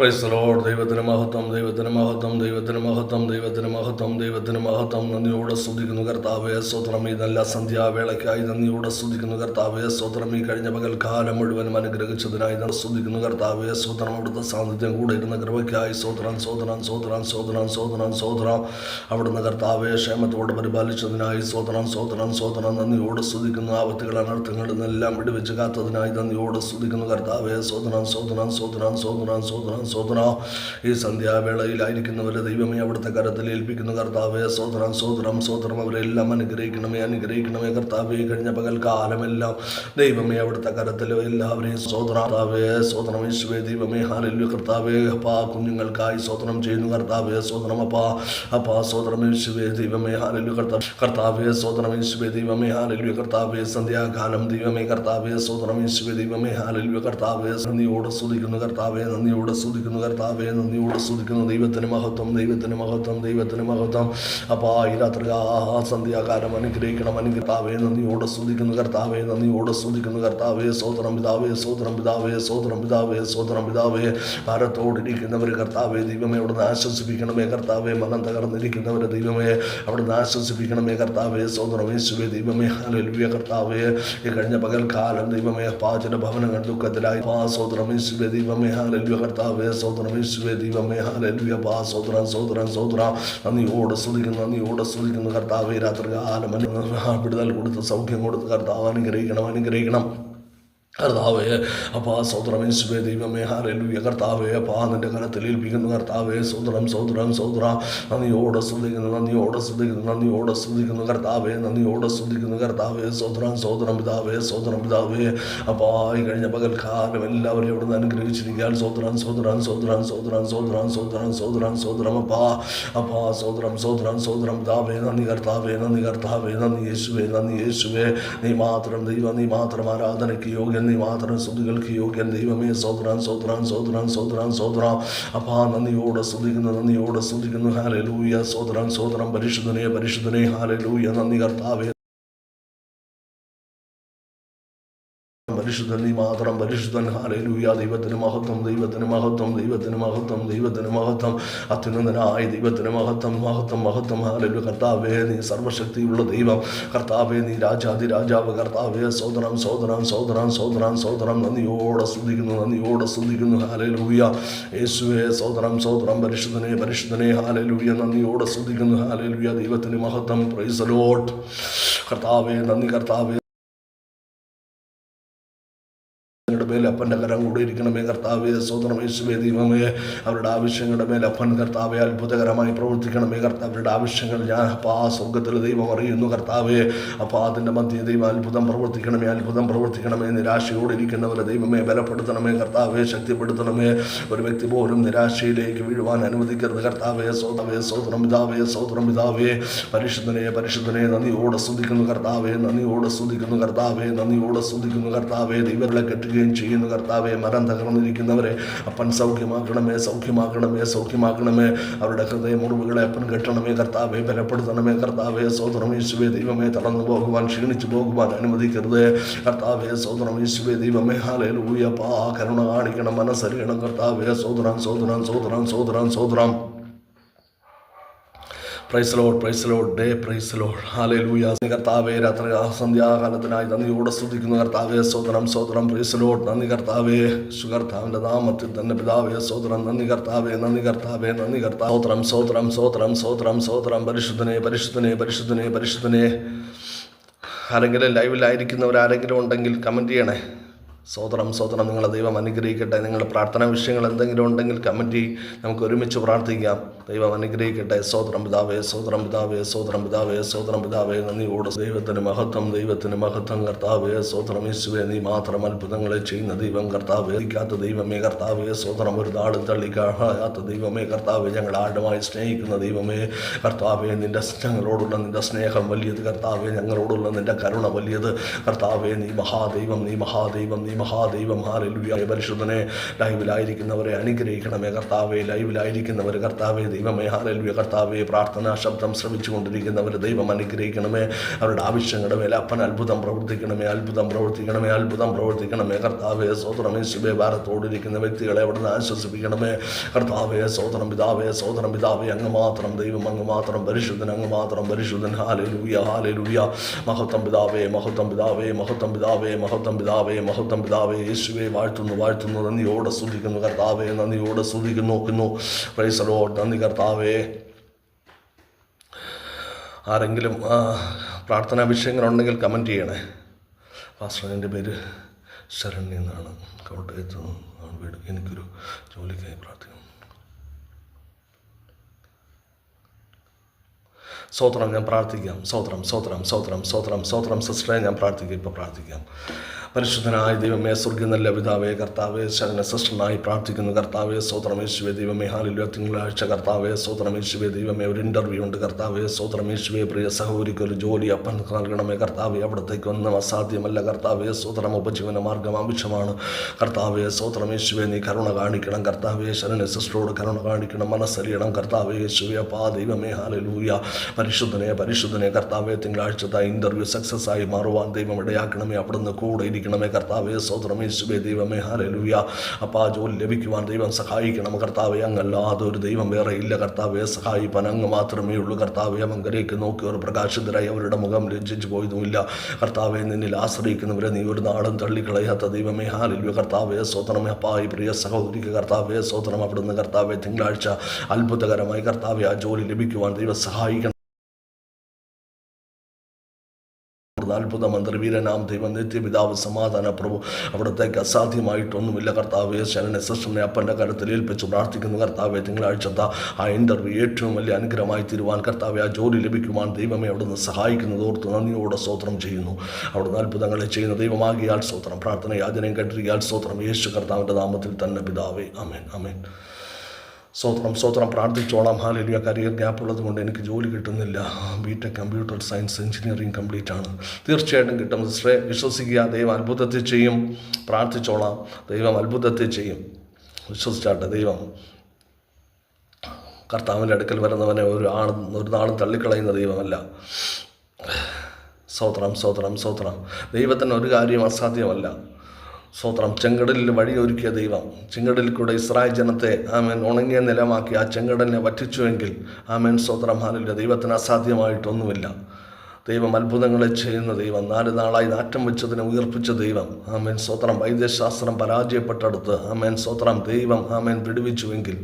Price load ദൈവത്തിന് മഹത്വം ദൈവത്തിന് മഹത്വം ദൈവത്തിന് മഹത്വം ദൈവത്തിന് മഹത്വം ദൈവത്തിന് മഹത്വം. നന്ദിയോടെ സ്തുതിക്കുന്നു കർത്താവേ സ്വത്രം ഈ നല്ല സന്ധ്യാവേളയ്ക്കായി നന്ദിയോടെ സ്തുതിക്കുന്നു കർത്താവേ സ്വത്രം ഈ കഴിഞ്ഞ പകൽക്കാലം മുഴുവനും അനുഗ്രഹിച്ചതിനായി സ്തുതിക്കുന്നു കർത്താവേ സ്വത്രം അവിടുത്തെ സാന്നിധ്യം കൂടെ ഇരുന്ന കൃപയ്ക്കായി സ്വത്രം സ്വതനം സ്വതനം സ്വതനം സ്വതനം സ്വതനം അവിടുന്ന് കർത്താവേ ക്ഷേമത്തോടെ പരിപാലിച്ചതിനായി സ്വതനം സ്വതനം സ്വതനം നന്ദിയോടെ സ്തുതിക്കുന്നു ആപത്തുകൾ അനർത്ഥങ്ങളിൽ നിന്നെല്ലാം വിടുവെച്ച് കാത്തതിനായി നന്ദിയോടെ സ്തുതിക്കുന്നു കർത്താവേ സ്വതനം സ്വതനം സ്വതനം സ്വതനം സ്വതനം സ്വതനം ഈ സന്ധ്യാവേളയിലായിരിക്കുന്നവരെ ദൈവമേ അവിടുത്തെ കരത്തിൽ ഏൽപ്പിക്കുന്ന. കർത്താവേ സോദരം സ്വതനം സ്വതനം അവരെല്ലാം അനുഗ്രഹിക്കണമേ അനുഗ്രഹിക്കണമേ. കർത്താവേ കഴിഞ്ഞ പകൽക്കാലമെല്ലാം ദൈവമേ അവിടുത്തെ കരത്തിൽ എല്ലാവരെയും സ്വതനാവേ സ്വതനം ഈശ്വേ ദൈവമേ ഹാലല്യ. കർത്താവേ അപ്പാ കുഞ്ഞുങ്ങൾക്കായി സ്വതനം ചെയ്യുന്നു. കർത്താവേ സ്വതനം അപ്പാ അപ്പാ സ്വതനം ഈശ്വേ ദൈവമേ ഹാലല്യ. കർത്താവ് സ്വതനം ഈശ്വേ ദൈവമേ ഹാലല്യ. കർത്താവേ സന്ധ്യാകാലം ദൈവമേ കർത്താവേ സ്വതനം ഈശ്വേ ദൈവമേ ഹാലല്യ. കർത്താവേ നന്ദിയോടെ സ്തുതിക്കുന്നു. കർത്താവേ നന്ദിയോടെ സ്തുതിക്കുന്നു കർത്താവേ നന്ദിയോടെ സ്തുതിക്കുന്നു ദൈവത്തിന് മഹത്വം ദൈവത്തിന് മഹത്വം ദൈവത്തിന് മഹത്വം. അപ്പാ ഈ രാത്രി ആ സന്ധ്യാകാലം അനുഗ്രഹിക്കണം അനുഗ്രഹാവേ നന്ദിയോടെ സ്തുതിക്കുന്നു കർത്താവെ നന്ദിയോടെ സ്തുതിക്കുന്നു കർത്താവേ സോദരം പിതാവേ സോദരം പിതാവേ സോദരം പിതാവേ സോദരം പിതാവേ. ഭാരത്തോടിരിക്കുന്നവർ കർത്താവേ ദൈവമേ അവിടുന്ന് ആശ്വസിപ്പിക്കണമേ കർത്താവേ മനം തകർന്നിരിക്കുന്നവരെ ദൈവമേ അവിടുന്ന് ആശ്വസിപ്പിക്കണമേ കർത്താവേ സോദരം യേശുവേ ദൈവമേ ഹല്ലേലൂയ കർത്താവേ. ഈ കഴിഞ്ഞ പകൽ കാലം ദൈവമേ പാചന ഭവനങ്ങൾ ദുഃഖത്തിലായി. പാ സോദരം യേശുവേ ദൈവമേ ഹല്ലേലൂയ കർത്താവേ. സോദരം യേശുവേ ദൈവമേ ഹല്ലേലൂയ പാ സോദരം സോദരം സോദരം നന്ദിയോടെ സ്തുതിക്കുന്നു നന്ദിയോടെ സ്തുതിക്കുന്നു കർത്താവേ രാത്രി കാലം വിടുതൽ കൊടുത്ത് സൗഖ്യം കൊടുത്ത് കർത്താവ് അനുഗ്രഹിക്കണം അനുഗ്രഹിക്കണം. കർത്താവേ അപ്പാ സൗദ്രം യേശുവേ ദൈവമേ ഹാലലുയ കർത്താവേ അപ്പാ നിന്റെ കരത്തിൽ ഏൽപ്പിക്കുന്നു കർത്താവേ. സൗദ്രം സൗദ്രം സൗദ്ര നന്ദിയോടെ ശ്രദ്ധിക്കുന്നു നന്ദിയോടെ സ്തുതിക്കുന്നു നന്ദിയോടെ ശ്രദ്ധിക്കുന്നു കർത്താവേ നന്ദിയോടെ ശ്രദ്ധിക്കുന്നു കർത്താവേ. സൗദ്രം സൗദ്രം പിതാവേ സൗദ്രം പിതാവേ. അപ്പാ ഈ കഴിഞ്ഞ പകൽക്കാലം എല്ലാവരെയും ഇവിടുന്ന് അനുഗ്രഹിച്ചിരിക്കാൻ സൗദ്രം സൗദ്രം സൗദ്രം സൗദ്രം സൗദ്രം സൗദ്രം സൗദ്രം സൗദ്രം അപ്പാ അപ്പാ സൗദ്രം സൗദ്രം സൗദ്രം പിതാവേ. നന്ദി കർത്താവേ നന്ദി കർത്താവേ നന്ദി യേശുവേ നന്ദി യേശുവേ. നീ മാത്രം ദൈവം നീ മാത്രം ആരാധനയ്ക്ക് യോഗ്യൻ നീ മാത്രം സ്തുതികൾക്ക് യോഗ്യൻ ദൈവമേ സോദരാൻ സോദരാൻ സോദരാൻ സോദരാൻ സോദര അപ്പാ നന്ദിയോടെ സ്തുതിക്കുന്നു നന്ദിയോടെ സ്തുതിക്കുന്നു. ഹാലലൂയ സോദരാൻ സോദരം പരിശുദ്ധനെ പരിശുദ്ധനെ ഹാലലൂയ നന്ദി കർത്താവേ. പരിശുദ്ധൻ നീ മാത്രം പരിശുദ്ധൻ ഹാലലൂയ ദൈവത്തിന് മഹത്വം ദൈവത്തിന് മഹത്വം ദൈവത്തിന് മഹത്വം ദൈവത്തിന് മഹത്വം അത്യുന്നതനായ ദൈവത്തിന് മഹത്വം മഹത്വം മഹത്വം ഹാലലു കർത്താവേ നീ സർവശക്തിയുള്ള ദൈവം. കർത്താവേ നീ രാജാതി രാജാവ്. കർത്താവേ സോദരം സോദരം സോദരം സോദരം സോദരം നന്ദിയോടെ സ്തുതിക്കുന്നു നന്ദിയോടെ സ്തുതിക്കുന്നു. ഹാലലൂയ യേശുവേ സോദരം സോദരം പരിശുദ്ധനെ പരിശുദ്ധനെ. ഹാലലൂയ നന്ദിയോടെ സ്തുതിക്കുന്നു. ഹാലലൂയ ദൈവത്തിന് മഹത്വം. പ്രൈസലോട്ട് കർത്താവേ നന്ദി കർത്താവേ. മേൽ അപ്പന്റെ കരം കൂടെ ഇരിക്കണമേ. കർത്താവേ യേശുവേ ദൈവമേ. അവരുടെ ആവശ്യങ്ങളുടെ മേൽ അപ്പൻ കർത്താവെ അത്ഭുതകരമായി പ്രവർത്തിക്കണമേ. കർത്താവരുടെ ആവശ്യങ്ങൾ ഞാൻ അപ്പോൾ ആ സ്വർഗത്തിൽ ദൈവം അറിയുന്നു കർത്താവേ. അപ്പോൾ അതിന്റെ മധ്യ ദൈവം അത്ഭുതം പ്രവർത്തിക്കണമേ അത്ഭുതം പ്രവർത്തിക്കണമേ. നിരാശയോടെ ഇരിക്കുന്നവരെ ദൈവമേ ബലപ്പെടുത്തണമേ. കർത്താവെ ശക്തിപ്പെടുത്തണമേ. ഒരു വ്യക്തി പോലും നിരാശയിലേക്ക് വീഴുവാൻ അനുവദിക്കരുത് കർത്താവേ. സ്വതവേ സ്വതന്ത്രം പിതാവേ സ്വതന്ത്രം പിതാവേ. പരിശുദ്ധനെ പരിശുദ്ധനെ നന്ദിയോടെ സ്തുതിക്കുന്നു കർത്താവേ. നന്ദിയോടെ സ്തുതിക്കുന്നു കർത്താവേ. നന്ദിയോടെ സ്തുതിക്കുന്നു കർത്താവേ. ദൈവങ്ങളെ കെട്ടുകയും ചെയ്യുന്നു കർത്താവെ മരം തകർന്നിരിക്കുന്നവരെ അപ്പൻ സൗഖ്യമാക്കണമേ സൗഖ്യമാക്കണമേ സൗഖ്യമാക്കണമേ. അവരുടെ ഹൃദയ മുറിവുകളെ അപ്പൻ കെട്ടണമേ കർത്താവെ ബലപ്പെടുത്തണമേ കർത്താവെ സോദരം യേശുവേ ദൈവമേ തളർന്നു പോകുവാൻ ക്ഷീണിച്ചു പോകുവാൻ അനുവദിക്കരുത്. കർത്താവെ സോദരം യേശുവേ ദൈവമേ ഹാലേ ലൂയപ്പാ കരുണ കാണിക്കണം മനസ്സറിയണം കർത്താവെ സോദരം സോദരം സോദരം സോദരം സോദരം praise load praise load day praise load ഹാലൂയ കർത്താവേ രാത്രി സന്ധ്യാകാലത്തിനായി നന്ദിയോടെ സ്തുതിക്കുന്നു. കർത്താവേ സോദനം സോദനം പ്രൈസ് ലോഡ് നന്ദി കർത്താവേ. സുകർത്താവിന്റെ നാമത്തിൽ തന്നെ പിതാവേ സോദനം നന്ദി കർത്താവേ നന്ദി കർത്താവേ നന്ദി കർത്താവ്. സോത്രം സോത്രം സോത്രം സോത്രം സോത്രം പരിശുദ്ധനെ പരിശുദ്ധനെ പരിശുദ്ധനെ പരിശുദ്ധനെ. ആരെങ്കിലും ലൈവിലായിരിക്കുന്നവരാരെങ്കിലും ഉണ്ടെങ്കിൽ കമന്റ് ചെയ്യണേ. സോദരം സോദരം നിങ്ങളെ ദൈവം അനുഗ്രഹിക്കട്ടെ. നിങ്ങളുടെ പ്രാർത്ഥനാ വിഷയങ്ങൾ എന്തെങ്കിലും ഉണ്ടെങ്കിൽ കമന്റ് നമുക്ക് ഒരുമിച്ച് പ്രാർത്ഥിക്കാം. ദൈവം അനുഗ്രഹിക്കട്ടെ. സോദരം പിതാവേ സോദരം പിതാവേ സോദരം പിതാവേ സോദരം പിതാവേ നന്ദിയോട് ദൈവത്തിന് മഹത്വം ദൈവത്തിന് മഹത്വം കർത്താവേ സോദരം യേശുവേ നീ മാത്രം അത്ഭുതങ്ങളെ ചെയ്യുന്ന ദൈവം കർത്താവേ. ഇരിക്കാത്ത ദൈവമേ കർത്താവേ സോദരം ഒരു നാളും തള്ളിക്കാത്ത ദൈവമേ കർത്താവേ. ഞങ്ങൾ ആഴമായി സ്നേഹിക്കുന്ന ദൈവമേ കർത്താവേ. നിന്റെ ഞങ്ങളോടുള്ള നിന്റെ സ്നേഹം വലിയത് കർത്താവേ. ഞങ്ങളോടുള്ള നിന്റെ കരുണ വലിയത് കർത്താവേ. നീ മഹാദൈവം നീ മഹാദൈവം നീ നീ മഹാദൈവം ഹാലലുയായ പരിശുദ്ധനെ ലൈവിലായിരിക്കുന്നവരെ അനുഗ്രഹിക്കണമേ കർത്താവെ ലൈവിലായിരിക്കുന്നവർ കർത്താവേ ദൈവമേ ഹാലലുയ കർത്താവേ പ്രാർത്ഥനാ ശബ്ദം ശ്രമിച്ചുകൊണ്ടിരിക്കുന്നവർ ദൈവം അനുഗ്രഹിക്കണമേ. അവരുടെ ആവശ്യങ്ങളുടെ മേലെ അപ്പൻ അത്ഭുതം പ്രവർത്തിക്കണമേ അത്ഭുതം പ്രവർത്തിക്കണമേ അത്ഭുതം പ്രവർത്തിക്കണമേ. കർത്താവെ സോദരമേ ശിവേ ഭാരത്തോടിരിക്കുന്ന വ്യക്തികളെ അവിടെ നിന്ന് ആശ്വസിപ്പിക്കണമേ. കർത്താവെ സോദരം പിതാവേ സോദരം പിതാവേ അങ്ങ് മാത്രം ദൈവം അങ്ങ് മാത്രം പരിശുദ്ധൻ അങ്ങ് മാത്രം പരിശുദ്ധൻ. ഹാലലുയ ഹാലലുയ. മഹത്വം പിതാവേ മഹത്വം പിതാവേ മഹത്വം പിതാവേ മഹത്വം പിതാവേ മഹത്വം പിതാവേ യേശുവെ വാഴ്ത്തുന്നു വാഴ്ത്തുന്നു. നന്ദിയോടെ സ്തുതിക്കുന്നു കർത്താവേ നന്ദിയോടെ സ്തുതിക്കുന്നു നോക്കുന്നു. പ്രൈസലോ നന്ദി കർത്താവേ. ആരെങ്കിലും പ്രാർത്ഥനാ വിഷയങ്ങളുണ്ടെങ്കിൽ കമന്റ് ചെയ്യണേ. പാസ്റ്റർ എന്റെ പേര് ശരണ്യ എന്നാണ്. കോട്ടയത്ത് ആണ് വീട്. എനിക്കൊരു ജോലിക്കായി പ്രാർത്ഥിക്കുന്നു. സ്തോത്രം ഞാൻ പ്രാർത്ഥിക്കാം. സ്തോത്രം സ്തോത്രം സ്തോത്രം സ്തോത്രം. സ്തോത്രം സിസ്റ്ററെ ഞാൻ പ്രാർത്ഥിക്കാം ഇപ്പോൾ പ്രാർത്ഥിക്കാം. പരിശുദ്ധനായ ദൈവമേ സ്വർഗ നല്ല പിതാവേ കർത്താവേ ശരണ സിസ്റ്ററിനായി പ്രാർത്ഥിക്കുന്നു. കർത്താവേ സ്തോത്രമേശുവേ ദൈവമേ ഹാലില്ല തിങ്കളാഴ്ച. കർത്താവേ സ്തോത്രമേശുവേ ദൈവമേ ഒരു ഇന്റർവ്യൂ ഉണ്ട്. കർത്താവേ സ്തോത്രമേശുവേ പ്രിയ സഹോദരിക്ക് ഒരു ജോലി അപ്പൻ നൽകണമേ. കർത്താവേ അവിടത്തേക്ക് ഒന്നും അസാധ്യമല്ല. കർത്താവേ സ്വോത്രം ഉപജീവന മാർഗം ആവശ്യമാണ്. കർത്താവേ സ്തോത്രമേശുവേ നീ കരുണ കാണിക്കണം. കർത്താവേ ശരണ സിസ്റ്ററോട് കരുണ കാണിക്കണം. മനസ്സറിയണം കർത്താവേ യേശുവേ പാ ദൈവമേ ഹാലലൂയ. പരിശുദ്ധനെ പരിശുദ്ധനെ കർത്താവേ തിങ്കളാഴ്ചത്തെ ഇന്റർവ്യൂ സക്സസ് ആയി മാറുവാൻ ദൈവം ഇടയാക്കണമേ. അവിടുന്ന് കൂടെ ഇരിക്കണമേ കർത്താവേ. സോത്രമേ ശുഭേ ദൈവമേ അപ്പം അപ്പാ ജോലി ലഭിക്കുവാൻ ദൈവം സഹായിക്കണം. കർത്താവേ അങ്ങല്ലാതെ ഒരു ദൈവം വേറെ ഇല്ല. കർത്താവേ സഹായിപ്പാൻ അങ്ങ് മാത്രമേ ഉള്ളൂ. കർത്താവേ അവങ്കരേക്ക് നോക്കി ഒരു പ്രകാശിതരായി അവരുടെ മുഖം ലജ്ജിച്ചു പോയതുമില്ല. കർത്താവെ നിന്നിൽ ആശ്രയിക്കുന്നവരെ നീ ഒരു നാളും തള്ളിക്കളയാത്ത ദൈവമേ ഹാലലൂയ കർത്താവേ സോത്രമേ അപ്പായി പ്രിയ സഹോദരിക്ക് കർത്താവേ സോദരം അവിടുന്ന് കർത്താവേ തിങ്കളാഴ്ച അത്ഭുതകരമായി കർത്താവെ ആ ജോലി ലഭിക്കുവാൻ ദൈവം സഹായിക്കണം. അത്ഭുത മന്ത്രിവീരനാം ദൈവം നിത്യപിതാവ് സമാധാന പ്രഭു. അവിടത്തേക്ക് അസാധ്യമായിട്ടൊന്നുമില്ല. കർത്താവെ ശരണ സിസ്റ്ററിനെ അപ്പന്റെ കരത്തിൽ ഏൽപ്പിച്ച് പ്രാർത്ഥിക്കുന്നു. കർത്താവെ തിങ്കളാഴ്ചത്തെ ആ ഇന്റർവ്യൂ ഏറ്റവും വലിയ അനുഗ്രഹമായി തീരുവാൻ കർത്താവെ ആ ജോലി ലഭിക്കുവാൻ ദൈവമേ അവിടുന്ന് സഹായിക്കുന്നത് ഓർത്ത് നന്ദിയോടെ സ്തോത്രം ചെയ്യുന്നു. അവിടുന്ന് അത്ഭുതങ്ങളെ ചെയ്യുന്ന ദൈവമാകിയാൽ സ്തോത്രം. പ്രാർത്ഥന യാചനയും കണ്ടിരിക്കാൽ സ്തോത്രം. യേശു കർത്താവിന്റെ നാമത്തിൽ തന്നെ പിതാവേ. അമേൻ അമേൻ സ്വത്രം സ്വത്രം പ്രാർത്ഥിച്ചോളാം. ഹാലിയ കരിയർ ഗ്യാപ്പ് ഉള്ളത് കൊണ്ട് എനിക്ക് ജോലി കിട്ടുന്നില്ല. B tech computer science engineering complete ആണ്. തീർച്ചയായിട്ടും കിട്ടും. സിസ്റ്ററെ വിശ്വസിക്കുക. ദൈവം അത്ഭുതത്തെ ചെയ്യും. പ്രാർത്ഥിച്ചോളാം. ദൈവം അത്ഭുതത്തെ ചെയ്യും. വിശ്വസിച്ചാട്ടെ ദൈവം കർത്താവിന്റെ അടുക്കൽ വരുന്നവനെ ഒരു ആൾ ഒരു നാളും തള്ളിക്കളയുന്ന ദൈവമല്ല. സ്വത്രം സ്വത്രം സ്വത്രം ദൈവത്തിന് ഒരു കാര്യം അസാധ്യമല്ല. സ്വത്രം ചെങ്കടലിൽ വഴിയൊരുക്കിയ ദൈവം ചെങ്കടലിൽ കൂടെ ഇസ്രായേൽ ജനത്തെ ആമേൻ ഉണങ്ങിയ നിലമാക്കി ആ ചെങ്കടലിനെ വറ്റിച്ചുവെങ്കിൽ ആമേൻ സ്വത്രം ഹാലില്ല ദൈവത്തിന് അസാധ്യമായിട്ടൊന്നുമില്ല. ദൈവം അത്ഭുതങ്ങളെ ചെയ്യുന്ന ദൈവം നാല് നാളായി നാറ്റം വെച്ചതിനെ ഉയർപ്പിച്ച ദൈവം ആമേൻ സ്വത്രം വൈദ്യശാസ്ത്രം പരാജയപ്പെട്ടടുത്ത് ആമേൻ സ്വത്രം ദൈവം ആമേൻ വിടുവിച്ചുവെങ്കിൽ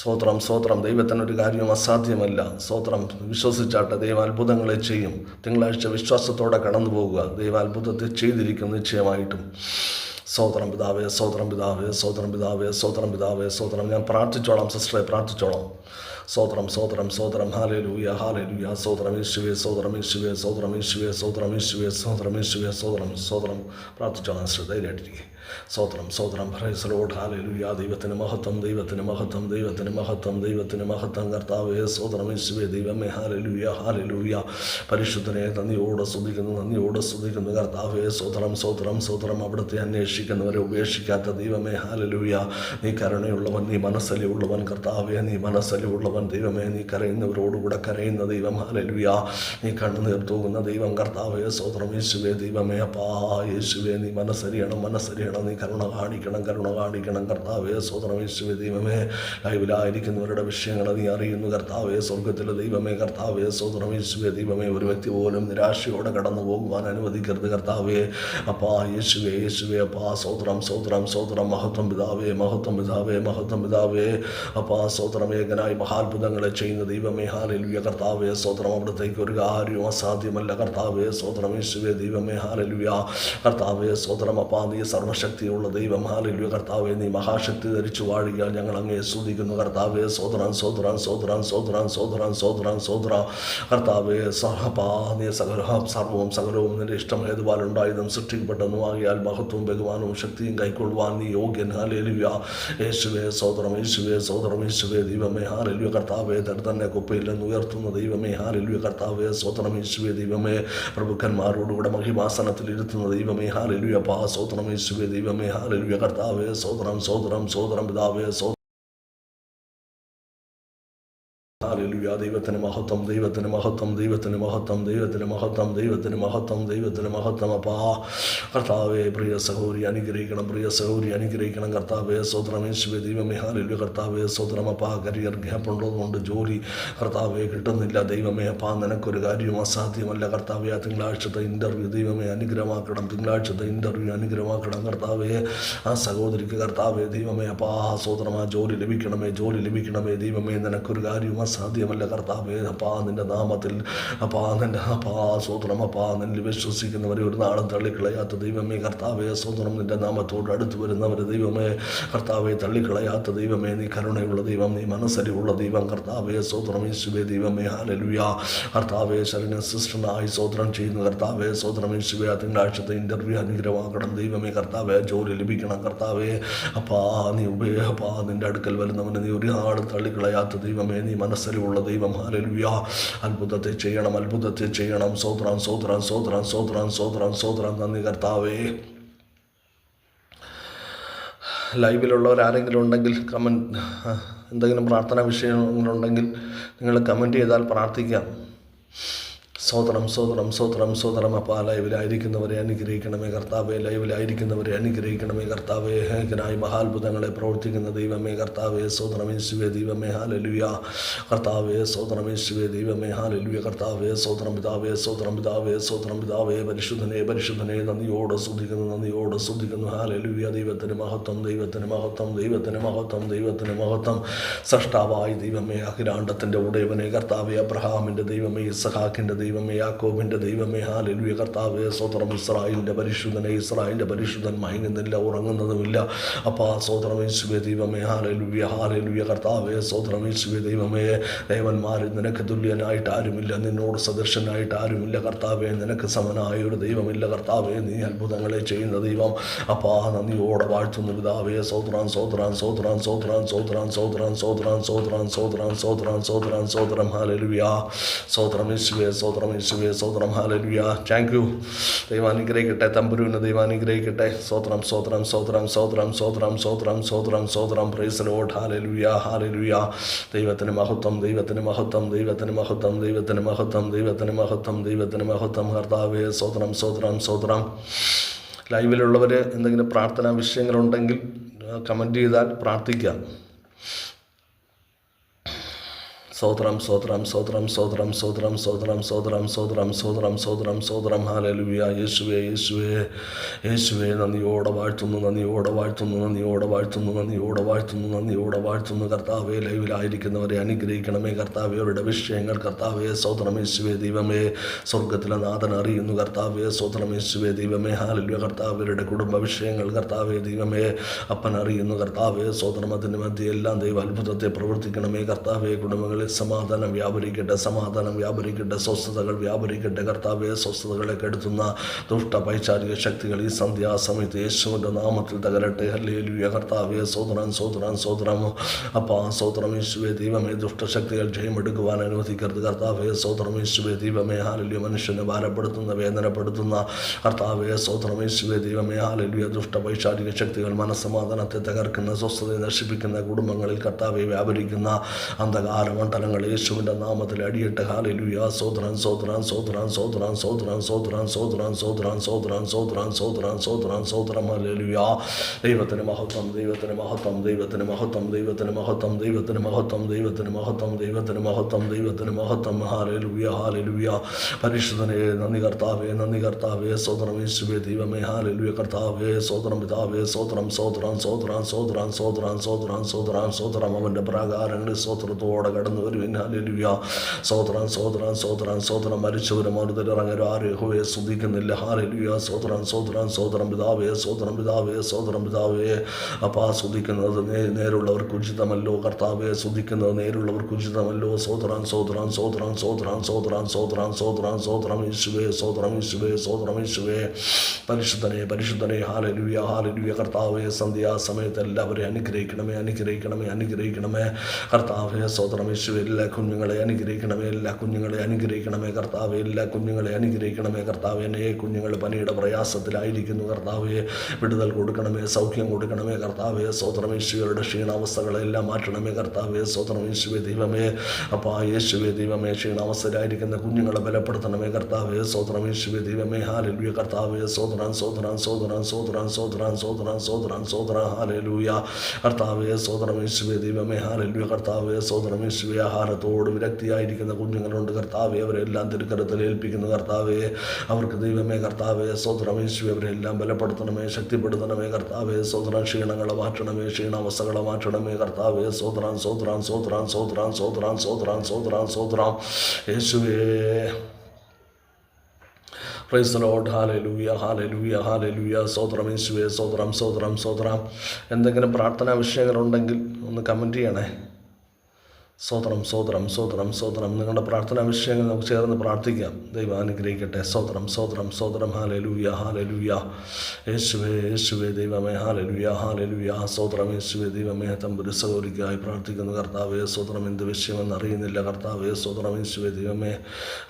സ്തോത്രം സ്വോത്രം ദൈവത്തിനൊരു കാര്യവും അസാധ്യമല്ല. സ്വോത്രം വിശ്വസിച്ചാട്ടെ ദൈവാത്ഭുതങ്ങളെ ചെയ്യും. തിങ്കളാഴ്ച വിശ്വാസത്തോടെ കടന്നു പോകുക. ദൈവാത്ഭുതത്തെ ചെയ്തിരിക്കും നിശ്ചയമായിട്ടും. സ്വോത്രം പിതാവേ സ്വോത്രം പിതാവേ സ്വോത്രം പിതാവേ സ്വോത്രം പിതാവേ സ്വോത്രം ഞാൻ പ്രാർത്ഥിച്ചോളാം സിസ്റ്ററെ പ്രാർത്ഥിച്ചോളാം. സ്തോത്രം സോത്രം സ്തോത്രം ഹാലലൂയ ഹാലലൂയ സ്തോത്രം യേശുവേ സ്തോത്രം യേശുവേ സ്തോത്രം യേശുവേ സ്തോത്രം യേശുവേ സ്തോത്രം യേശുവേ സ്തോത്രം സോത്രം പ്രാർത്ഥിച്ചോളാം സിസ്റ്റർ ധൈര്യമായിട്ടിരിക്കുക സോത്രം സ്തോത്രം പ്രൈസലോട് ഹാലലൂയ ദൈവത്തിന് മഹത്വം ദൈവത്തിന് മഹത്വം ദൈവത്തിന് മഹത്വം ദൈവത്തിന് മഹത്വം. കർത്താവേ സോത്രം യേശുവേ ദൈവമേ. ഹാലലൂയ ഹാലലൂയ പരിശുദ്ധനെ നന്ദിയോടെ സ്തുതിക്കുന്നു നന്ദിയോടെ സ്തുതിക്കുന്നു. കർത്താവേ സോത്രം സോത്രം സോത്രം അവിടുത്തെ അന്വേഷിക്കുന്നവരെ ഉപേക്ഷിക്കാത്ത ദൈവമേ. ഹാലലൂയ നീ കരുണയുള്ളവൻ നീ മനസ്സലിയുള്ളവൻ കർത്താവേ നീ മനസ്സലിയുള്ളവൻ ദൈവമേ നീ കരയുന്നവരോടുകൂടെ കരയുന്ന ദൈവം ഹാലലൂയ നീ കണ്ണുനീർ തൂകുന്ന ദൈവം കർത്താവേ സ്വതന്ത്രം യേശുവേ ദൈവമേ അപ്പാ യേശുവേ നീ മനസ്സരിയണം മനസ്സരിയണം. നീ കരുണ കാണിക്കണം കരുണ കാണിക്കണം കർത്താവേ സ്വതന്ത്രം യേശുവേ ദൈവമേ ലൈവിലായിരിക്കുന്നവരുടെ വിഷയങ്ങൾ നീ അറിയുന്നു കർത്താവേ സ്വർഗത്തിലെ ദൈവമേ കർത്താവേ സ്വതന്ത്രം യേശുവേ ദൈവമേ ഒരു വ്യക്തി പോലും നിരാശയോടെ കടന്നു പോകുവാൻ അനുവദിക്കരുത് കർത്താവേ. അപ്പാ യേശുവേ യേശുവേ അപ്പാ സ്വതന്ത്രം സ്വതന്ത്രം സ്വതന്ത്രം മഹത്വം പിതാവേ മഹത്വം പിതാവേ മഹത്വം പിതാവേ. അപ്പാ സ്വതന്ത്രം ഏകനായി മഹാത്ഭുതങ്ങളെ ചെയ്യുന്ന ദൈവമേ ഹാലലുയ കർത്താവേ സ്വോത്രം അവിടത്തേക്ക് ഒരു കാര്യവും അസാധ്യമല്ല. കർത്താവേ സ്വോത്രം യേശുവേ ദൈവമേ ഹാലലുയ കർത്താവേ സ്വോത്രം അപ്പാ നീ സർവശക്തിയുള്ള ദൈവം. ഹാലലുയ കർത്താവേ നീ മഹാശക്തി ധരിച്ചു വാഴുക. ഞങ്ങൾ അങ്ങേ സ്തുതിക്കുന്നു. കർത്താവേ സോദരാൻ സോദരാൻ സോദരാൻ സോദരാൻ സോദരാൻ സോദരാൻ സോദര കർത്താവേ സഹപാ നീ സകല സർവവും സകലവും നിന്റെ ഇഷ്ടം ഹേതുവാലുണ്ടായതും സൃഷ്ടിക്കപ്പെട്ടെന്നു ആകിയാൽ മഹത്വവും ബഹുമാനവും ശക്തിയും കൈക്കൊള്ളുവാൻ നീ യോഗ്യൻ. ഹാലലുയ യേശുവേ സോദരം യേശുവേ സോദരം യേശുവേ ദൈവമേ ഹാലലുയ കർത്താവെ തന്നെ കുപ്പയിൽ നിന്ന് ഉയർത്തുന്ന ദൈവമേ ഹാലിലുയ കർത്താവെ സോദരം യേശുവേ ദൈവമേ. പ്രഭുക്കന്മാരോടുകൂടെ മഹിമാസനത്തിൽ ഇരുത്തുന്ന ദൈവമേ ഹാലിലുയ പാ യേശുവേ ദൈവമേ ഹാലിലുയ കർത്താവെ സോദരം സോദരം സോദരം പിതാവേ സോ ഹാലലുയ ദൈവത്തിന് മഹത്വം ദൈവത്തിന് മഹത്വം ദൈവത്തിന് മഹത്വം ദൈവത്തിന് മഹത്വം ദൈവത്തിന് മഹത്വം ദൈവത്തിന് മഹത്വം. അപ്പാ കർത്താവെ പ്രിയ സഹോരി അനുഗ്രഹിക്കണം പ്രിയ സഹോരി അനുഗ്രഹിക്കണം. കർത്താവെ സ്വതന്ത്രമേശുവെ ദൈവമേ ഹാലലുയ കർത്താവെ സ്വതന്ത്രമപ്പാ കരിയർ ഗ്യാപ്പ് ഉള്ളതുകൊണ്ട് ജോലി കർത്താവെ കിട്ടുന്നില്ല. ദൈവമേ അപ്പാ നിനക്കൊരു കാര്യവും അസാധ്യമല്ല. കർത്താവെ ആ തിങ്കളാഴ്ചത്തെ ഇന്റർവ്യൂ ദൈവമേ അനുഗ്രഹമാക്കണം. തിങ്കളാഴ്ചത്തെ ഇന്റർവ്യൂ അനുഗ്രഹമാക്കണം. കർത്താവെ ആ സഹോദരിക്ക് കർത്താവെ ദൈവമേ അപ്പാ ആ ജോലി ലഭിക്കണമേ ജോലി ലഭിക്കണമേ. ദൈവമേ നിനക്കൊരു കാര്യവും അസാധ്യമല്ല കർത്താവേ അപ്പാ നിന്റെ നാമത്തിൽ അപ്പാ നിന്റെ അപ്പാ സ്വതന്ത്രം അപ്പാ നിന്നിൽ വിശ്വസിക്കുന്നവരെ ഒരു നാളും തള്ളിക്കളയാത്ത ദൈവമേ കർത്താവേ സ്വതന്ത്രം നിന്റെ നാമത്തോട് അടുത്ത് വരുന്നവരെ ദൈവമേ കർത്താവെ തള്ളിക്കളയാത്ത ദൈവമേ നീ കരുണയുള്ള ദൈവം നീ മനസ്സരിവുള്ള ദൈവം കർത്താവേ സ്വതന്ത്രം യേശുവേ ദൈവമേ ഹാലലുയ കർത്താവേ ശരണ സിസ്റ്റനായി സ്വതന്ത്രം ചെയ്യുന്നു കർത്താവേ സ്വതന്ത്രം യേശുവേ തിങ്കളാഴ്ചത്തെ ഇന്റർവ്യൂ അനുഗ്രഹമാക്കണം ദൈവമേ കർത്താവേ ജോലി ലഭിക്കണം കർത്താവേ. അപ്പാ നീ ഉപേ അപ്പാ നിന്റെ അടുക്കൽ വരുന്നവനെ നീ ഒരു നാളും തള്ളിക്കളയാത്ത ദൈവമേ നീ മനസ്സരിവുള്ള ദൈവം ഹാലലുയ അത്ഭുതത്തെ ചെയ്യണം അത്ഭുതത്തെ ചെയ്യണം. സോത്രാൻ സോത്രാൻ സോത്രാൻ സോത്രാൻ സോത്രാൻ സോത്രാൻ നന്ദി കർത്താവേ. ലൈവിലുള്ളവർ ആരെങ്കിലും ഉണ്ടെങ്കിൽ കമന്റ് എന്തെങ്കിലും പ്രാർത്ഥനാ വിഷയങ്ങളുണ്ടെങ്കിൽ നിങ്ങൾ കമന്റ് ചെയ്താൽ പ്രാർത്ഥിക്കാം. സോദരം സോദരം സോദരം സോദരം അപ്പാ ലൈവിലായിരിക്കുന്നവരെ അനുഗ്രഹിക്കണമേ കർത്താവെ ലൈവിലായിരിക്കുന്നവരെ അനുഗ്രഹിക്കണമേ കർത്താവെ ഹേകനായി മഹാത്ഭുതങ്ങളെ പ്രവർത്തിക്കുന്ന ദൈവമേ കർത്താവെ ശിവേ ദൈവമേ ഹാലലുയ കർത്താവെ ശിവേ ദൈവമേ ഹാലലുയ കർത്താവെ സോദരം പിതാവേ സോദരം പിതാവേ സോദരം പിതാവേ പരിശുദ്ധനെ പരിശുദ്ധനെ നന്ദിയോടെ ശ്രദ്ധിക്കുന്നു നന്ദിയോടെ ശ്രദ്ധിക്കുന്നു ഹാലലുയ ദൈവത്തിന് മഹത്വം ദൈവത്തിന് മഹത്വം ദൈവത്തിന് മഹത്വം ദൈവത്തിന് മഹത്വം. സൃഷ്ടാവായി ദൈവമേ അഖിലാണ്ടത്തിന്റെ ഉടയവനെ കർത്താവെ അബ്രഹാമിന്റെ ദൈവമേ ഇസഹാക്കിന്റെ ദൈവമേ യാക്കോബിന്റെ ദൈവമേ ഹാലലുയ കർത്താവ് സ്വതന്ത്രം ഇസ്രായേലിന്റെ പരിശുദ്ധനെ ഇസ്രായേലിന്റെ പരിശുദ്ധൻ മയങ്ങുന്നില്ല ഉറങ്ങുന്നതുമില്ല അപ്പാ സ്വതന്ത്രം യേശുവെ ദൈവമേ ഹാലലുയ ഹാലലുയ കർത്താവ് സ്വതന്ത്രം യേശുവെ ദൈവമേ ദേവന്മാരിൽ നിനക്ക് തുല്യനായിട്ട് ആരുമില്ല നിന്നോട് സദൃശനായിട്ട് ആരുമില്ല കർത്താവെ നിനക്ക് സമനായ ഒരു ദൈവമില്ല കർത്താവെ നീ അത്ഭുതങ്ങളെ ചെയ്യുന്ന ദൈവം അപ്പാ നന്ദിയോടെ വാഴ്ത്തുന്നു പിതാവേ സോത്രാൻ സോത്രാൻ സോത്രാൻ സോത്രാൻ സോത്രാൻ സോത്രാൻ സോത്രാൻ സോത്രാൻ സോത്രാൻ സോത്രാൻ സോത്രാൻ സോത്രം ഹാലലുയ സോത്രം യേശുവേ സോത്രം യേശുവേ സ്തോത്രം ഹാലലുയ താങ്ക് യു ദൈവം അനുഗ്രഹിക്കട്ടെ തമ്പുരുവിന് ദൈവം അനുഗ്രഹിക്കട്ടെ. സോത്രം സോത്രം സോത്രം സോത്രം സോത്രം സോത്രം സോത്രം സോത്രം പ്രൈസ് ലോഡ് ഹാലലുയ ഹാലലുയ ദൈവത്തിന് മഹത്വം ദൈവത്തിന് മഹത്വം ദൈവത്തിന് മഹത്വം ദൈവത്തിന് മഹത്വം ദൈവത്തിന് മഹത്വം ദൈവത്തിന് മഹത്വം. കർത്താവേ സോത്രം സോത്രം സോത്രം ലൈവിലുള്ളവർ എന്തെങ്കിലും പ്രാർത്ഥനാ വിഷയങ്ങളുണ്ടെങ്കിൽ കമന്റ് ചെയ്താൽ പ്രാർത്ഥിക്കാം. സോത്രം സോത്രം സോത്രം സോത്രം സോത്രം സോത്രം സോത്രം സോത്രം സോത്രം സോത്രം സോത്രം ഹാലലുവിയ യേശുവേ യേശുവേ യേശുവേ നന്ദിയോടെ വാഴ്ത്തുന്നു നന്ദിയോടെ വാഴ്ത്തുന്നു നന്ദിയോടെ വാഴ്ത്തുന്നു നന്ദിയോടെ വാഴ്ത്തുന്നു നന്ദിയോടെ വാഴ്ത്തുന്നു കർത്താവെ ലൈവിലായിരിക്കുന്നവരെ അനുഗ്രഹിക്കണമേ കർത്താവെ അവരുടെ വിഷയങ്ങൾ കർത്താവെ സോത്രം യേശുവേ ദൈവമേ സ്വർഗത്തിലെ നാഥൻ അറിയുന്നു കർത്താവെ സോത്രം യേശുവേ ദൈവമേ ഹാലലുയ കർത്താവരുടെ കുടുംബ വിഷയങ്ങൾ കർത്താവെ ദൈവമേ അപ്പൻ അറിയുന്നു കർത്താവെ സോദരമത്തിന്റെ മധ്യ എല്ലാം ദൈവ അത്ഭുതത്തെ പ്രവർത്തിക്കണമേ കർത്താവെ കുടുംബങ്ങളിൽ സമാധാനം വ്യാപരിക്കട്ടെ സമാധാനം വ്യാപരിക്കട്ടെ സ്വസ്ഥതകൾ വ്യാപരിക്കട്ടെ. കർത്താവെ സ്വസ്ഥതകളെ കെടുത്തുന്ന ദുഷ്ട പൈശാചിക ശക്തികൾ ഈ സന്ധ്യാസമയത്ത് യേശുവിന്റെ നാമത്തിൽ തകരട്ടെ. ഹല്ലേലൂയ. കർത്താവെ സോദരൻ സോദരൻ സോദരം അപ്പാ സോദരം യേശുവെ ദൈവമേ ദുഷ്ടശക്തികൾ ജയമെടുക്കുവാൻ അനുവദിക്കരുത്. കർത്താവെ സോദരം യേശുവെ ദൈവമേ ഹാലല്യ മനുഷ്യനെ ഭാരപ്പെടുത്തുന്ന വേദനപ്പെടുത്തുന്ന. കർത്താവെ സോദരം യേശുവെ ദൈവമേ ഹാലല്യ ദുഷ്ട പൈശാചിക ശക്തികൾ മനസ്സമാധാനത്തെ തകർക്കുന്ന സ്വസ്ഥതയെ നശിപ്പിക്കുന്ന കുടുംബങ്ങളിൽ കർത്താവെ വ്യാപരിക്കുന്ന അന്ധകാര മണ്ഡലങ്ങൾ യേശുവിന്റെ നാമത്തിൽ അടിയട്ടെ ഹാലലുയ സോദരൻ സോദരൻ സോദരൻ സോദരൻ സോദരൻ സോദരൻ സോദരൻ സോദരൻ സോദരൻ സോദരൻ സോദരൻ സോദരൻ സോദരം ഹല്ലേലൂയ ദൈവത്തിന് മഹത്വം ദൈവത്തിന് മഹത്വം ദൈവത്തിന് മഹത്വം ദൈവത്തിന് മഹത്വം ദൈവത്തിന് മഹത്വം ദൈവത്തിന് മഹത്വം ദൈവത്തിന് മഹത്വം ദൈവത്തിന് മഹത്വം ഹാലലുയ ഹാലലുയ പരിശുദ്ധനെ നന്ദി കർത്താവേ നന്ദി കർത്താവേ സോദരം യേശുവേ ദൈവമേ ഹാലലുയ കർത്താവേ സോദരം പിതാവേ സോദരം സോദരം സോദരം സോദരം സോദരം സോദരം സോദരം സോദരം അവന്റെ പ്രാകാരങ്ങളിൽ സ്വത്രത്തോടെ കടന്നു ഹാലലുയ സോദരൻ സോദരൻ സോദരൻ സോദരൻ മരിച്ചവരും മറുതലിറങ്ങരും ആരും ശ്രദ്ധിക്കുന്നില്ല. ഹാലലുയ സോദരൻ സോദരൻ സോദരൻ പിതാവേ സോദരൻ പിതാവേ സോദരൻ പിതാവേ. അപ്പാ ശ്രദ്ധിക്കുന്നത് നേരുള്ളവർക്ക് ഉചിതമല്ലോ കർത്താവെ ശ്രദ്ധിക്കുന്നത് നേരുള്ളവർക്ക് ഉചിതമല്ലോ സോദരൻ സോദരൻ സോദരൻ സോദരൻ സോദരൻ സോദരൻ സോദരൻ സോദരം ഈശുവേ സോദരം ഈശുവേ സോദരം ഈശുവേ പരിശുദ്ധനെ പരിശുദ്ധനെ. ഹാലലുയ ഹാലലുയ കർത്താവെ സന്ധ്യാസമയത്ത് എല്ലാവരെയും അനുഗ്രഹിക്കണമേ അനുഗ്രഹിക്കണമേ അനുഗ്രഹിക്കണമേ. കർത്താവെ സോദരം യേശു എല്ലാ കുഞ്ഞുങ്ങളെ അനുഗ്രഹിക്കണമേ എല്ലാ കുഞ്ഞുങ്ങളെ അനുഗ്രഹിക്കണമേ കർത്താവ് എല്ലാ കുഞ്ഞുങ്ങളെ അനുഗ്രഹിക്കണമേ കർത്താവ് എന്നെ കുഞ്ഞുങ്ങൾ പനിയുടെ പ്രയാസത്തിലായിരിക്കുന്നു കർത്താവെ വിടുതൽ കൊടുക്കണമേ സൗഖ്യം കൊടുക്കണമേ കർത്താവെ സ്വതന്ത്രമേശുവരുടെ ക്ഷീണാവസ്ഥകളെല്ലാം മാറ്റണമേ കർത്താവെ സ്വതന്ത്രമേശുവെ ദൈവമേ അപ്പാ യേശുവെ ദൈവമേ ക്ഷീണാവസ്ഥയിലായിരിക്കുന്ന കുഞ്ഞുങ്ങളെ ബലപ്പെടുത്തണമേ കർത്താവെ സ്വതന്ത്രമേശുവെ ദൈവമേ ഹാലലൂയ കർത്താവെ സ്വതനാൻ സ്വതനാൻ സ്വതനാൻ സ്വതനാൻ സ്വതനാൻ സ്വതനാൻ സ്വതനാൻ സ്വതന ഹാലലൂയ കർത്താവെ സ്വതന്ത്രമേശുവെ ദൈവമേ ഹാലലൂയ കർത്താവെ സ്വതന്ത്രമേശുവെ യേശുവെ ആഹാരത്തോട് വിരക്തിയായിരിക്കുന്ന കുഞ്ഞുങ്ങളുണ്ട്. കർത്താവെ അവരെല്ലാം തിരുക്കരത്തിൽ ഏൽപ്പിക്കുന്നു. കർത്താവെ അവർക്ക് ദൈവമേ കർത്താവെ സ്വതന്ത്രമേശു അവരെല്ലാം ബലപ്പെടുത്തണമേ ശക്തിപ്പെടുത്തണമേ. കർത്താവെ സ്വതന്ത്ര ക്ഷീണങ്ങളെ മാറ്റണമേ ക്ഷീണാവസ്ഥകളെ മാറ്റണമേ. കർത്താവെ സ്വതന്ത്രം സ്വതന്ത്രം സ്വതന്ത്രം സ്വതന്ത്രം സ്വതന്ത്രം സ്വതന്ത്രം സ്വതന്ത്രം സ്വതന്ത്രം യേശുവേ. Praise Lord hallelujah hallelujah hallelujah സോത്രം യേശുവേ സോത്രം സോത്രം സോത്രം എന്തെങ്കിലും പ്രാർത്ഥനാ വിഷയങ്ങളുണ്ടെങ്കിൽ ഒന്ന് കമന്റ് ചെയ്യണേ. സോദരം സോത്രം സോത്രം സോത്രം നിങ്ങളുടെ പ്രാർത്ഥനാ വിഷയങ്ങൾ നമുക്ക് ചേർന്ന് പ്രാർത്ഥിക്കാം. ദൈവം അനുഗ്രഹിക്കട്ടെ. സോത്രം സോത്രം സോദരം ഹാലലുയ ഹാലലുയ യേശുവേ യേശുവേ ദൈവമേ ഹാലലുയ ഹാലലുയ സോദരം യേശുവേ ദൈവമേ തമ്പുരു സഹോദരിക്കായി പ്രാർത്ഥിക്കുന്നു. കർത്താവേ സോദരം എന്ത് വിഷയമെന്ന് അറിയുന്നില്ല. കർത്താവേ സോദരം യേശുവേ ദൈവമേ.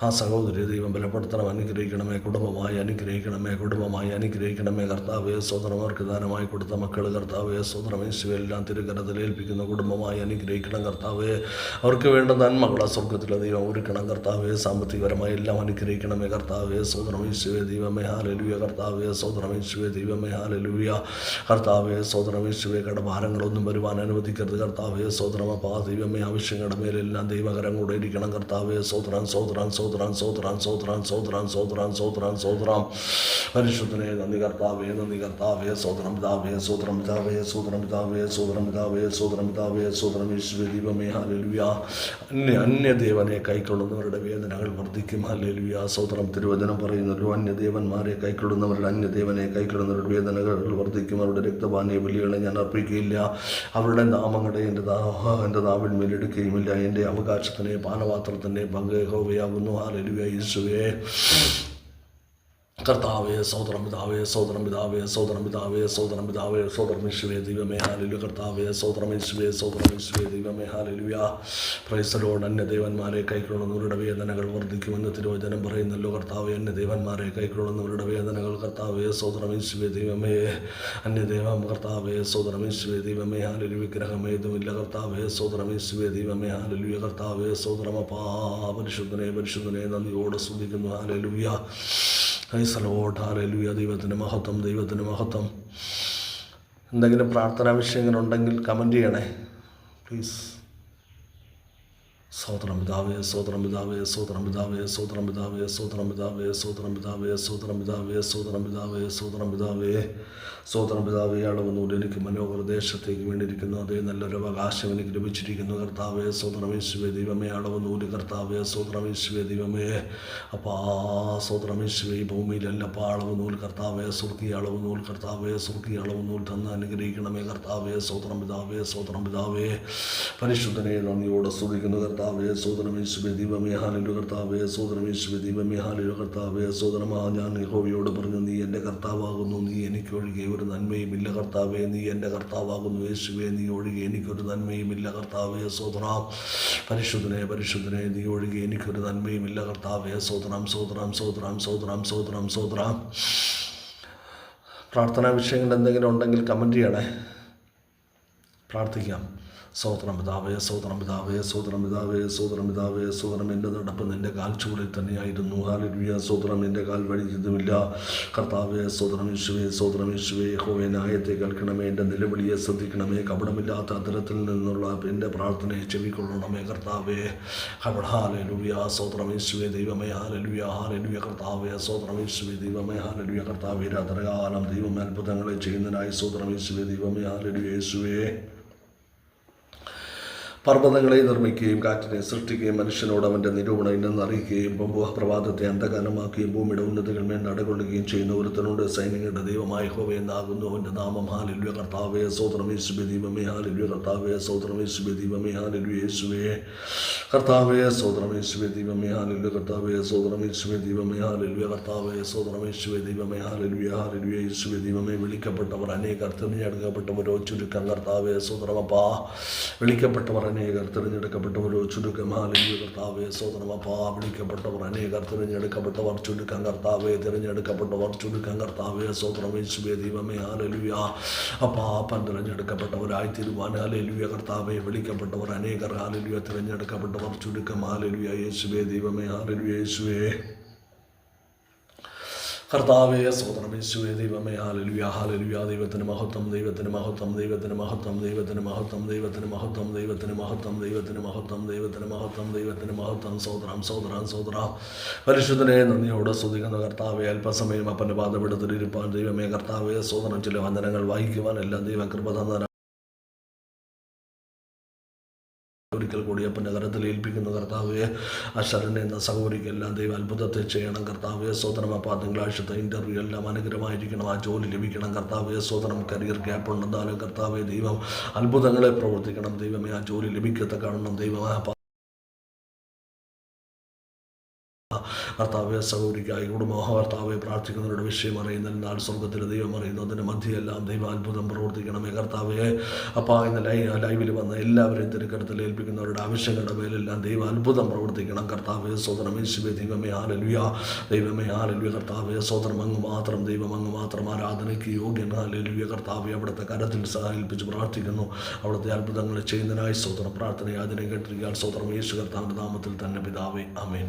ആ സഹോദരി ദൈവം ബലപ്പെടുത്തണം. അനുഗ്രഹിക്കണമേ കുടുംബമായി അനുഗ്രഹിക്കണമേ കുടുംബമായി അനുഗ്രഹിക്കണമേ. കർത്താവേ സോദരം അവർക്ക് ദാനമായി കൊടുത്ത മക്കൾ കർത്താവേ സോദരം യേശുവെ എല്ലാം തിരുകരത്തിൽ കുടുംബമായി അനുഗ്രഹിക്കണം. കർത്താവേ അവർക്ക് വേണ്ട നന്മകളെ സ്വർഗത്തിലെ ദൈവം. ഒരുക്കണം കർത്താവെ സാമ്പത്തികപരമായി എല്ലാം അനുഗ്രഹിക്കണമേ കർത്താവെ. സോദരം യേശുവെ ദൈവമേ ഹാലലുയ കർത്താവെ സോദരം യേശുവെ ദൈവമേ ഹാലലുയ കർത്താവെ സോദരം യേശുവെ കടഭാരങ്ങളൊന്നും വരുവാൻ അനുവദിക്കരുത്. കർത്താവെ സോദരമപ്പാ ദൈവമേ ആവശ്യങ്ങളുടെ മേലെല്ലാം ദൈവകരം കൂടെ ഇരിക്കണം. കർത്താവെ സോദരാൻ സോദരാൻ സോദരാൻ സോദരാൻ സോദരാൻ സോദരാൻ സോദരാൻ സോദരാൻ സോദരാം പരിശുദ്ധനെ നന്ദി കർത്താവേ നന്ദി കർത്താവേ സോദരം പിതാവേ സോദരം പിതാവേ സോദരം പിതാവേ സോദരം പിതാവേ സോദരം പിതാവേ സോദരം ദൈവമേ ഹാലലുയ അന്യ അന്യദേവനെ കൈക്കൊള്ളുന്നവരുടെ വേദനകൾ വർദ്ധിക്കും. ഹല്ലേലൂയ സൗത്രം തിരുവചനം പറയുന്നല്ലോ അന്യദേവന്മാരെ കൈക്കൊള്ളുന്നവരുടെ അന്യദേവനെ കൈക്കൊള്ളുന്നവരുടെ വേദനകൾ വർദ്ധിക്കും. അവരുടെ രക്തപാനീയ ബലികളെ ഞാൻ അർപ്പിക്കുകയില്ല. അവരുടെ നാമങ്ങളെ എന്റെ ദാ- എന്റെ നാവിൽ മേലെടുക്കുകയുമില്ല എന്റെ അവകാശത്തിനെ പാനപാത്രത്തിന്റെ പങ്കേഹോവയാകുന്നു ഹോവയാകുന്നു ഹാലലുയ യേശുവേ. കർത്താവേ സോദരം പിതാവേ സോദരം പിതാവേ സോദരം പിതാവേ സോദരം പിതാവേ സോദരം യേശുവേ ദൈവമേ ഹാലലു കർത്താവേ സോദരം യേശുവേ സോദരം യേശുവേ ദൈവമേ ഹാലലുയ പ്രൈസലോട് അന്യ ദേവന്മാരെ കൈക്കൊള്ളുന്നവരുടെ വേദനകൾ വർദ്ധിക്കുമെന്ന് തിരുവചനം പറയുന്നല്ലോ കർത്താവേ. അന്യ ദേവന്മാരെ കൈക്കൊള്ളുന്നവരുടെ വേദനകൾ കർത്താവേ സോദരം യേശുവേ ദൈവമേ. അന്യ ദേവം കർത്താവേ സോദരം യേശുവേ ദൈവമേ ഹാലലു വിഗ്രഹമേതുമില്ല കർത്താവേ സോദരം യേശുവേ ദൈവമേ ഹാലലുയ കർത്താവേ സോദരമപ്പാ പരിശുദ്ധനെ പരിശുദ്ധനെ നന്ദിയോടെ സ്തുതിക്കുന്നു. ഹാലലുയ ഐസലോട്ട് ഹാലലുയ ദൈവത്തിന്റെ മഹത്വം ദൈവത്തിന്റെ മഹത്വം. എന്തെങ്കിലും പ്രാർത്ഥനാ വിഷയങ്ങളുണ്ടെങ്കിൽ കമന്റ് ചെയ്യണേ. പ്ലീസ് സോദരം പിതാവേ സോദരം പിതാവേ സോദരം പിതാവേ സോദരം പിതാവേ സോദരം പിതാവേ സോദരം പിതാവേ സോദരം പിതാവേ സോദരം പിതാവേ സോദരം പിതാവേ സോദരം പിതാവേ അളവുന്നൂടെ എനിക്ക് മനോഹര ദേശത്തേക്ക് വേണ്ടിയിരിക്കുന്നു അതേ നല്ലൊരു അവകാശം എനിക്ക് ലഭിച്ചിരിക്കുന്നു കർത്താവേ സോദരമേശുവേ ദൈവമേ അളവെന്നൂര് കർത്താവേ സോദരമേശുവേ ദൈവമേ അപ്പാ സോദരമേശുവേ ഈ ഭൂമിയിലല്ലപ്പാ അളവെന്നൂൽ അളവ് നൂൽ കർത്താവേ സുർക്കി അളവെന്നൂൽ നൂൽ കർത്താവേ സുർക്കി അളവെന്നൂൽ നൂൽ തന്ന് അനുഗ്രഹിക്കണമേ കർത്താവേ സോദരം പിതാവേ സോദരം പിതാവേ പരിശുദ്ധനെ നന്ദിയോടെ സ്തുതിക്കുന്നു കർത്താവേ സോദരമേശുവേ ദൈവമേ ഹാലിലു കർത്താവേ സോദരമേശുവേ ദൈവമേ ഹാലിലു കർത്താവേ സോദരമാ ഞാൻ യഹോവയോട് പറഞ്ഞു നീ എന്റെ കർത്താവാകുന്നു നീ എനിക്ക് ഒഴികെ ഒരു നന്മയുമില്ല കർത്താവേ നീ എന്റെ കർത്താവാകുന്നു യേശുവേ നീ ഒഴികെ എനിക്കൊരു നന്മയുമില്ല കർത്താവേ സോദറാം പരിശുദ്ധനെ പരിശുദ്ധനെ നീ ഒഴികെ എനിക്കൊരു നന്മയുമില്ല കർത്താവേ സോദറാം സോദറാം സോദറാം സോദറാം സോദറാം സോദറാം പ്രാർത്ഥനാ വിഷയങ്ങൾ എന്തെങ്കിലും ഉണ്ടെങ്കിൽ കമന്റ് ചെയ്യണേ. പ്രാർത്ഥിക്കാം. സോദരം പിതാവേ സോദരം പിതാവേ സോദരം പിതാവേ സോദരം പിതാവേ സോദരം എന്റെ നടപ്പ് നിന്റെ കാൽ ചൂടിൽ തന്നെയായിരുന്നു. ഹാലിയ സോദരം എന്റെ കാൽ വഴിച്ചതുമില്ല കർത്താവേ സോദരം യേശുവേ സോദരം യേശുവേ ഹോവേ ന്യായത്തെ കേൾക്കണമേ. എന്റെ നിലവിളിയെ ശ്രദ്ധിക്കണമേ. കപടമില്ലാത്ത അത്തരത്തിൽ നിന്നുള്ള എന്റെ പ്രാർത്ഥനയെ ചെവിക്കൊള്ളണമേ കർത്താവേ. കപട ഹാലലുയ സോദരം യേശുവേ ദൈവമേ ഹാലലുയ ഹാലലുയ കർത്താവേ സോദരം യേശുവേ ദൈവമേ ഹാലലുയ കർത്താവേ രാത്രികാലം ദൈവമേ അത്ഭുതങ്ങളെ ചെയ്യുന്നതിനായി സോദരം യേശുവേ ദൈവമേ ഹാലലുയ യേശുവേ. പർവതങ്ങളെ നിർമ്മിക്കുകയും കാറ്റിനെ സൃഷ്ടിക്കുകയും മനുഷ്യനോട് അവന്റെ നിരൂപണം ഇന്നെന്ന് അറിയിക്കുകയും പ്രഭാതത്തെ അന്ധകാലമാക്കുകയും ഭൂമിയുടെ ഉന്നതികൾ മേൽ നടകൊള്ളുകയും ചെയ്യുന്ന ഒരുത്തനുണ്ട്. സൈന്യങ്ങളുടെ ദൈവമായ ഹോവ എന്നാകുന്നു. അവന്റെ നാമം ഹാലില്യ. കർത്താവേ സൗത്രം യേശുബെ ദീപമേ ഹാലില്യ. കർത്താവേ സൗത്രം യേശുബെ ദീപമേ ഹാലില്യ. യേശുവേ കർത്താവേ സൗത്രം യേശുവെ ദീപമേ ഹാലില്യ. കർത്താവേ സൗത്രം യേശുവെ ദീപമേ ഹാലില്യ. കർത്താവേ സൗത്രം യേശുവെ ദീപമേ ഹാലില്യ. ഹാലില്യ. യേശുവെ ദീപമേ വിളിക്കപ്പെട്ടവർ അനേകർ തിരഞ്ഞെടുക്കപ്പെട്ടവരോ ചുരുക്കം. കർത്താവേ സൗത്രമപ്പാ വിളിക്കപ്പെട്ടവർ അനേകർ തിരഞ്ഞെടുക്കപ്പെട്ടവരോ ചുരുക്കം ഹാലില്യ കർത്താവേ സോദരമപ്പാ വിളിക്കപ്പെട്ടവർ അനേകർ തിരഞ്ഞെടുക്കപ്പെട്ടവർ ചുരുക്കം കർത്താവേ തിരഞ്ഞെടുക്കപ്പെട്ടവർ ചുരുക്കം കർത്താവേ സ്വതന്ത്രമേശുവേ ദൈവമേ ഹാലലുയ അപ്പാ അപ്പൻ തിരഞ്ഞെടുക്കപ്പെട്ടവരായി തീരുവാൻ ഹാലലുയ കർത്താവെ വിളിക്കപ്പെട്ടവർ അനേകർ ഹാലലുയ തിരഞ്ഞെടുക്കപ്പെട്ടവർ ചുരുക്കം ഹാലലുയ യേശുവേ ദൈവമേ ഹാലലുയ യേശുവേ. കർത്താവേ സോദരം യേശുവേ ദൈവമേ ഹാലലുയ ഹാലലുയ ദൈവത്തിന് മഹത്വം ദൈവത്തിന് മഹത്വം ദൈവത്തിന് മഹത്വം ദൈവത്തിന് മഹത്വം ദൈവത്തിന് മഹത്വം ദൈവത്തിന് മഹത്വം ദൈവത്തിന് മഹത്വം ദൈവത്തിന് മഹത്വം ദൈവത്തിന് മഹത്വം. സോദരം സോദരം സോദര പരിശുദ്ധനെ നന്ദിയോട് സ്തുതിക്കുന്ന കർത്താവെ. അല്പസമയം അപ്പന്റെ പാതപെടുത്തിലിരിപ്പാൻ ദൈവമേ കർത്താവെ സോദരം ചില വന്ദനങ്ങൾ വായിക്കുവാൻ എല്ലാം ദൈവ കൃപ തന്ന ഒരിക്കൽ കൂടി അപ്പന്റെ കരത്തിൽ ഏൽപ്പിക്കുന്ന കർത്താവെ അശരൻ എന്ന സഹോദരിക്കെല്ലാം ദൈവം അത്ഭുതത്തെ ചെയ്യണം കർത്താവെ. സ്വതനം അപ്പോൾ തിങ്കളാഴ്ചത്തെ ഇന്റർവ്യൂ എല്ലാം അനുഗ്രഹമായിരിക്കണം. ആ ജോലി ലഭിക്കണം കർത്താവെ. സ്വതനം കരിയർ ഗ്യാപ്പ് ഉണ്ടെന്നാലും കർത്താവെ ദൈവം അത്ഭുതങ്ങളെ പ്രവർത്തിക്കണം. ദൈവമേ ആ ജോലി ലഭിക്കത്തെ കാണണം ദൈവം കർത്താവെ സഹോദരിക്കായി കുടുംബ കർത്താവെ പ്രാർത്ഥിക്കുന്നവരുടെ വിഷയം അറിയുന്ന നാൾ സ്വർഗത്തിലെ ദൈവം അറിയുന്നു. അതിന്റെ മധ്യയെല്ലാം ദൈവാത്ഭുതം പ്രവർത്തിക്കണമേ കർത്താവെ. അപ്പോൾ ഇന്ന് ലൈ ലൈവിൽ വന്ന എല്ലാവരെയും തിരുക്കരത്തിൽ ഏൽപ്പിക്കുന്നവരുടെ ആവശ്യങ്ങളുടെ മേലെല്ലാം ദൈവം അത്ഭുതം പ്രവർത്തിക്കണം കർത്താവെ. യേശുവെ ദൈവമേ ആലലുയ ദൈവമേ ആലലുയ കർത്താവെ. സ്വതന്ത്രം അങ്ങ് മാത്രം ദൈവം അങ്ങ് മാത്രം ആരാധനയ്ക്ക് യോഗ്യൻ. ആലലുയ കർത്താവെ അവിടുത്തെ കരത്തിൽ സഹായിപ്പിച്ച് പ്രാർത്ഥിക്കുന്നു. അവിടുത്തെ അത്ഭുതങ്ങൾ ചെയ്യുന്നതിനായി സ്വതന്ത്ര പ്രാർത്ഥന യാതിനെ കേട്ടിരിക്കാൻ സ്വതന്ത്രം യേശു കർത്താവിന്റെ നാമത്തിൽ തന്നെ പിതാവേ. അമേൻ